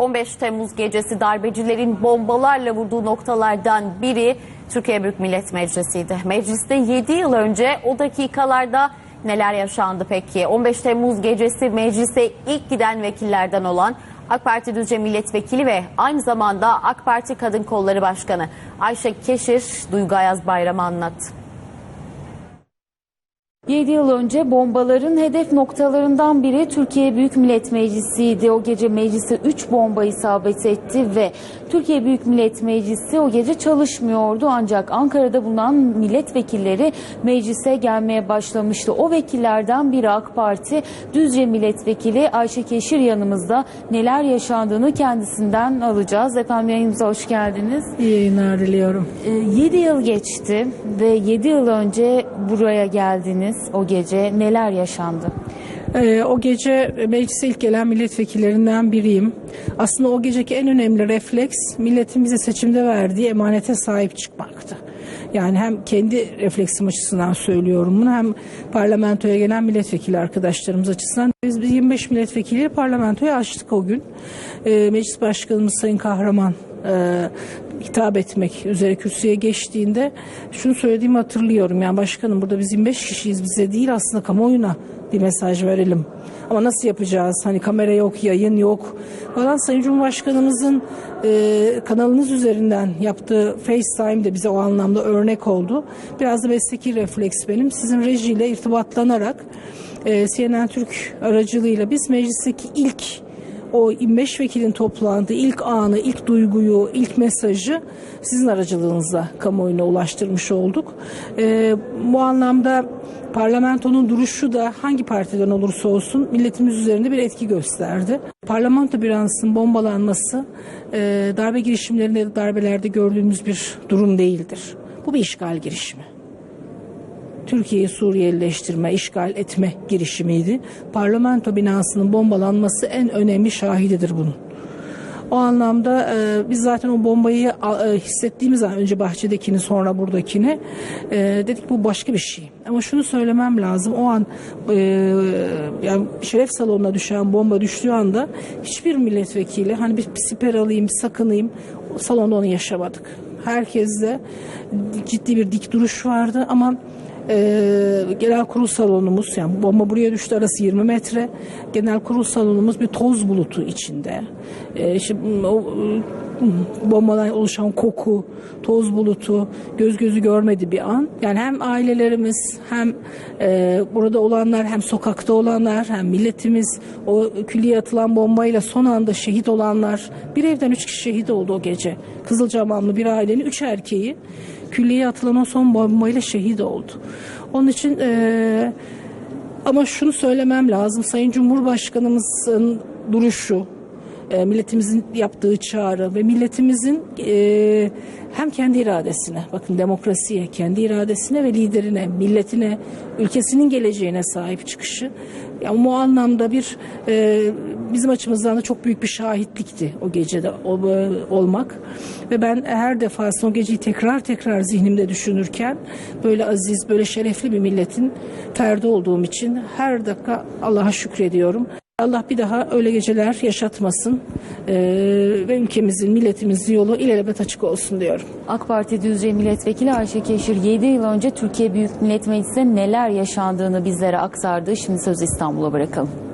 15 Temmuz gecesi darbecilerin bombalarla vurduğu noktalardan biri Türkiye Büyük Millet Meclisi'ydi. Mecliste 7 yıl önce o dakikalarda neler yaşandı peki? 15 Temmuz gecesi meclise ilk giden vekillerden olan AK Parti Düzce Milletvekili ve aynı zamanda AK Parti Kadın Kolları Başkanı Ayşe Keşir Duygu Ayaz Bayram'ı anlattı. 7 yıl önce bombaların hedef noktalarından biri Türkiye Büyük Millet Meclisi'ydi. O gece meclise 3 bomba isabet etti ve Türkiye Büyük Millet Meclisi o gece çalışmıyordu. Ancak Ankara'da bulunan milletvekilleri meclise gelmeye başlamıştı. O vekillerden biri AK Parti Düzce Milletvekili Ayşe Keşir yanımızda. Neler yaşandığını kendisinden alacağız. Efendim yayınımıza hoş geldiniz. İyi yayınlar diliyorum. 7 yıl geçti ve 7 yıl önce buraya geldiniz o gece. Neler yaşandı? Ee, o gece meclise ilk gelen milletvekillerinden biriyim. Aslında o geceki en önemli refleks milletin bize seçimde verdiği emanete sahip çıkmaktı. Yani hem kendi refleksim açısından söylüyorum bunu hem parlamentoya gelen milletvekili arkadaşlarımız açısından. Biz bir 25 milletvekili parlamentoya açtık o gün. Ee, Meclis Başkanımız Sayın Kahraman e, hitap etmek üzere kürsüye geçtiğinde şunu söylediğimi hatırlıyorum. Yani başkanım burada biz 25 kişiyiz bize değil aslında kamuoyuna bir mesaj verelim. Ama nasıl yapacağız? Hani kamera yok, yayın yok falan. Sayın Cumhurbaşkanımızın e, kanalınız üzerinden yaptığı FaceTime de bize o anlamda örnek oldu. Biraz da mesleki refleks benim. Sizin rejiyle irtibatlanarak e, CNN Türk aracılığıyla biz meclisteki ilk o 25 vekilin toplandığı ilk anı, ilk duyguyu, ilk mesajı sizin aracılığınızla kamuoyuna ulaştırmış olduk. Ee, bu anlamda parlamentonun duruşu da hangi partiden olursa olsun milletimiz üzerinde bir etki gösterdi. Parlamento binasının bombalanması e, darbe girişimlerinde darbelerde gördüğümüz bir durum değildir. Bu bir işgal girişimi. Türkiye'yi Suriyelileştirme, işgal etme girişimiydi. Parlamento binasının bombalanması en önemli şahididir bunun. O anlamda e, biz zaten o bombayı e, hissettiğimiz an önce bahçedekini sonra buradakini e, dedik bu başka bir şey. Ama şunu söylemem lazım o an e, yani şeref salonuna düşen bomba düştüğü anda hiçbir milletvekili hani bir siper alayım sakınayım salonda onu yaşamadık. Herkeste ciddi bir dik duruş vardı ama ee, genel kurul salonumuz yani bomba buraya düştü arası 20 metre. Genel kurul salonumuz bir toz bulutu içinde. Ee, işte, o, bombadan oluşan koku, toz bulutu göz gözü görmedi bir an. Yani hem ailelerimiz hem e, burada olanlar hem sokakta olanlar hem milletimiz o külliye atılan bombayla son anda şehit olanlar bir evden üç kişi şehit oldu o gece. Kızılcamamlı bir ailenin üç erkeği külliyeye atılan o son bombayla şehit oldu. Onun için e, ama şunu söylemem lazım. Sayın Cumhurbaşkanımızın duruşu, e, milletimizin yaptığı çağrı ve milletimizin e, hem kendi iradesine, bakın demokrasiye, kendi iradesine ve liderine, milletine, ülkesinin geleceğine sahip çıkışı. Yani bu anlamda bir e, bizim açımızdan da çok büyük bir şahitlikti o gecede olmak. Ve ben her defasında o geceyi tekrar tekrar zihnimde düşünürken böyle aziz, böyle şerefli bir milletin ferdi olduğum için her dakika Allah'a şükrediyorum. Allah bir daha öyle geceler yaşatmasın ee, ve ülkemizin, milletimizin yolu ilelebet açık olsun diyorum. AK Parti Düzce Milletvekili Ayşe Keşir 7 yıl önce Türkiye Büyük Millet Meclisi'nde neler yaşandığını bizlere aktardı. Şimdi sözü İstanbul'a bırakalım.